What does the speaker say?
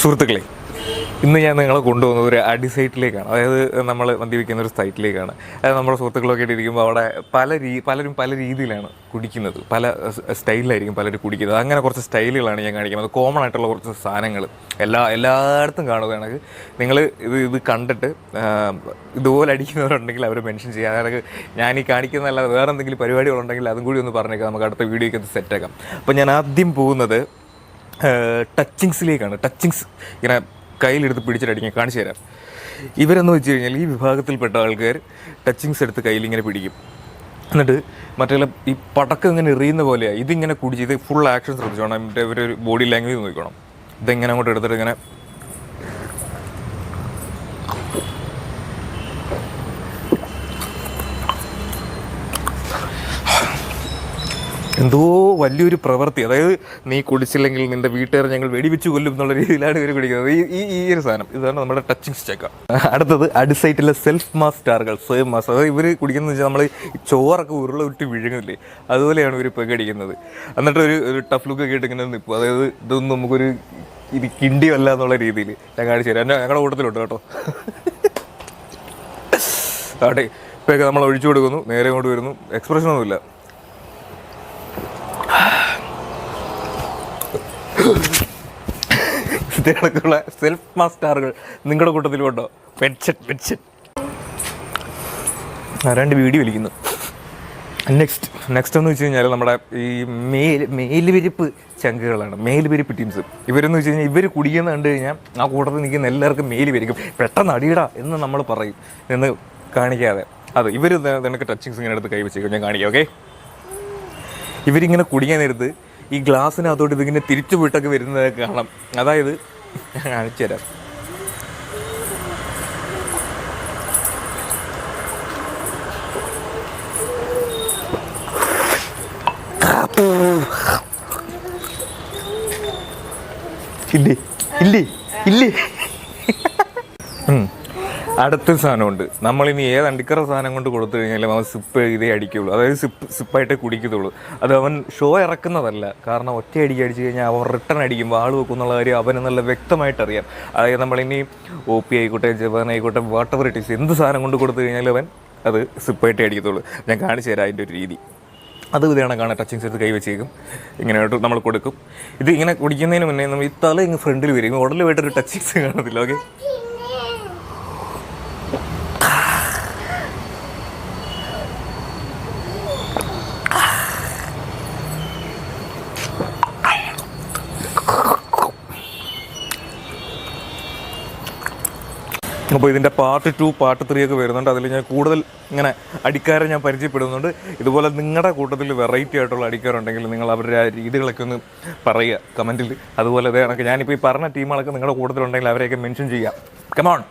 സുഹൃത്തുക്കളെ ഇന്ന് ഞാൻ നിങ്ങളെ കൊണ്ടുപോകുന്നത് ഒരു അടി സൈറ്റിലേക്കാണ്. അതായത് നമ്മൾ മദ്യപിക്കുന്ന ഒരു സൈറ്റിലേക്കാണ്. അതായത് നമ്മുടെ സുഹൃത്തുക്കളൊക്കെ ഇരിക്കുമ്പോൾ അവിടെ പല രീ പലരും പല രീതിയിലാണ് കുടിക്കുന്നത്. പല സ്റ്റൈലിലായിരിക്കും പലരും കുടിക്കുന്നത്. അങ്ങനെ കുറച്ച് സ്റ്റൈലുകളാണ് ഞാൻ കാണിക്കുന്നത്. കോമൺ ആയിട്ടുള്ള കുറച്ച് സാധനങ്ങൾ എല്ലാ എല്ലായിടത്തും കാണുകയാണെങ്കിൽ നിങ്ങൾ ഇത് ഇത് കണ്ടിട്ട് ഇതുപോലെ അടിക്കുന്നവരുണ്ടെങ്കിൽ അവർ മെൻഷൻ ചെയ്യുക അതായത് ഞാൻ ഈ കാണിക്കുന്നതല്ല വേറെ എന്തെങ്കിലും പരിപാടികളുണ്ടെങ്കിൽ അതും കൂടി ഒന്ന് പറഞ്ഞേക്കാം. നമുക്ക് അടുത്ത വീഡിയോയ്ക്ക് അത് സെറ്റാക്കാം അപ്പോൾ ഞാൻ ആദ്യം പോകുന്നത് ടച്ചിങ്സിലേക്കാണ് ടച്ചിങ്സ് ഇങ്ങനെ കയ്യിലെടുത്ത് പിടിച്ചിട്ടടിക്കാൻ കാണിച്ചു തരാം. ഇവരെന്ന് വെച്ച് കഴിഞ്ഞാൽ ഈ വിഭാഗത്തിൽപ്പെട്ട ആൾക്കാർ ടച്ചിങ്സ് എടുത്ത് കയ്യിലിങ്ങനെ പിടിക്കും. എന്നിട്ട് മറ്റേ ഈ പടക്കം ഇങ്ങനെ എറിയുന്ന പോലെയാണ് ഇതിങ്ങനെ കുടിച്ച് ഇത് ഫുൾ ആക്ഷൻ ശ്രദ്ധിച്ചോണം. മറ്റേ ഒരു ബോഡി ലാംഗ്വേജ് നോക്കണം ഇതെങ്ങനെ അങ്ങോട്ട് എടുത്തിട്ട് ഇങ്ങനെ എന്തോ വലിയൊരു പ്രവൃത്തി. അതായത് നീ കുടിച്ചില്ലെങ്കിൽ നിന്റെ വീട്ടുകാർ ഞങ്ങൾ വെടിവെച്ച് കൊല്ലും എന്നുള്ള രീതിയിലാണ് ഇവർ കുടിക്കുന്നത് ഈ ഈ ഈ ഒരു സാധനം. ഇതാണ് നമ്മുടെ ടച്ചിങ് സ്റ്റേക്ക അടുത്തത് അടിസൈറ്റിലെ സെൽഫ് മാസ് സ്വയം മാസ് അതായത് ഇവർ കുടിക്കുന്നത് വെച്ചാൽ നമ്മൾ ചോറൊക്കെ ഉരുള വിട്ട് വിഴുങ്ങില്ലേ അതുപോലെയാണ് ഇവർ ഇപ്പോൾ കടിക്കുന്നത് എന്നിട്ട് ഒരു ഒരു ടഫ് ലുക്ക് ഒക്കെ ഇട്ട് ഇങ്ങനെ നിൽക്കും. അതായത് ഇതൊന്നും നമുക്കൊരു ഇത് കിണ്ടിയല്ല എന്നുള്ള രീതിയിൽ ഞാൻ കാണിച്ചു തരാം. ഞങ്ങളുടെ കൂട്ടത്തിലുണ്ട് കേട്ടോ. ആട്ടെ ഇപ്പോഴൊക്കെ നമ്മൾ ഒഴിച്ചു കൊടുക്കുന്നു. നേരെ ഇങ്ങോട്ട് വരുന്നു. എക്സ്പ്രഷൻ കണക്കുള്ള സെൽഫ് മാസ്റ്റാറുകൾ നിങ്ങളുടെ കൂട്ടത്തിലുണ്ടോ പെൻഷൻ പെൻഷൻ രണ്ട് വീഡിയോ വിളിക്കുന്നു. നെക്സ്റ്റ് നെക്സ്റ്റ് എന്ന് വെച്ച് കഴിഞ്ഞാൽ നമ്മുടെ ഈ മേൽ മേൽവിരിപ്പ് ചങ്കുകളാണ് മേൽവിരിപ്പ് ടീംസ് ഇവരെന്ന് വെച്ച് കഴിഞ്ഞാൽ ഇവർ കുടിക്കുന്ന കണ്ടു കഴിഞ്ഞാൽ ആ കൂട്ടത്തിൽ നിൽക്കുന്ന എല്ലാവർക്കും മേൽ വരിക്കും പെട്ടെന്ന് അടിയിടാ എന്ന് നമ്മൾ പറയും. എന്ന് കാണിക്കാതെ. അത് ഇവർ നിനക്ക് ടച്ചിങ്സ് ഇങ്ങനെ എടുത്ത് കൈവച്ചേക്കും ഞാൻ കാണിക്കാം ഓക്കെ ഇവരിങ്ങനെ കുടിക്കാൻ നേരത്ത് ഈ ഗ്ലാസ്സിനകത്തോട്ട് ഇതിങ്ങനെ തിരിച്ചു വിട്ടൊക്കെ വരുന്നത് കാണാം. അതായത് കാണിച്ചു തരാം. ഇല്ലേ ഇല്ലേ? ഇല്ലേ. അടുത്തൊരു സാധനമുണ്ട്. നമ്മളിനി ഏത് അണ്ടിക്കറ സാധനം കൊണ്ട് കൊടുത്തു കഴിഞ്ഞാലും അവൻ സിപ്പ് ഇതേ അടിക്കുള്ളൂ. അതായത് സിപ്പ് സിപ്പായിട്ടേ കുടിക്കത്തുള്ളൂ. അത് അവൻ ഷോ ഇറക്കുന്നതല്ല. കാരണം ഒറ്റ അടിക്ക് അടിച്ചു കഴിഞ്ഞാൽ അവൻ റിട്ടേൺ അടിക്കും. വാൾ വെക്കും എന്നുള്ള കാര്യം അവന് നല്ല വ്യക്തമായിട്ട് അറിയാം അതായത് നമ്മളിനി ഒ പി ആയിക്കോട്ടെ ജപ്പാൻ ആയിക്കോട്ടെ വാട്ടർ ഇറ്റ് എന്ത് സാധനം കൊണ്ട് കൊടുത്തു കഴിഞ്ഞാലും അവൻ അത് സിപ്പായിട്ടേ അടിക്കത്തുള്ളൂ. ഞാൻ കാണിച്ചു തരാം അതിന്റെ ഒരു രീതി. അത് ഇതാണ് കാണാൻ ടച്ചിങ് എടുത്ത് കൈ വെച്ചേക്കും. ഇങ്ങനെയായിട്ട് നമ്മൾ കൊടുക്കും. ഇത് ഇങ്ങനെ കുടിക്കുന്നതിന് മുന്നേ നമ്മൾ ഈ തല ഇങ്ങ് ഫ്രണ്ടിൽ വരും. ഉടലുമായിട്ടൊരു ടച്ചിങ്സ് കാണത്തില്ല. ഓക്കെ അപ്പോൾ ഇതിന്റെ പാർട്ട് ടു പാർട്ട് ത്രീ ഒക്കെ വരുന്നുണ്ട്. അതിൽ ഞാൻ കൂടുതൽ ഇങ്ങനെ അടിക്കാരെ ഞാൻ പരിചയപ്പെടുന്നുണ്ട്. ഇതുപോലെ നിങ്ങളുടെ കൂട്ടത്തിൽ വെറൈറ്റി ആയിട്ടുള്ള അടിക്കാരുണ്ടെങ്കിൽ നിങ്ങൾ അവരുടെ ആ രീതികളൊക്കെ ഒന്ന് പറയുക കമന്റിൽ അതുപോലെ അതേ കണക്ക്. ഞാനിപ്പോൾ ഈ പറഞ്ഞ ടീമുകളൊക്കെ നിങ്ങളുടെ കൂട്ടത്തിലുണ്ടെങ്കിൽ അവരെയൊക്കെ മെൻഷൻ ചെയ്യാം. കമോൺ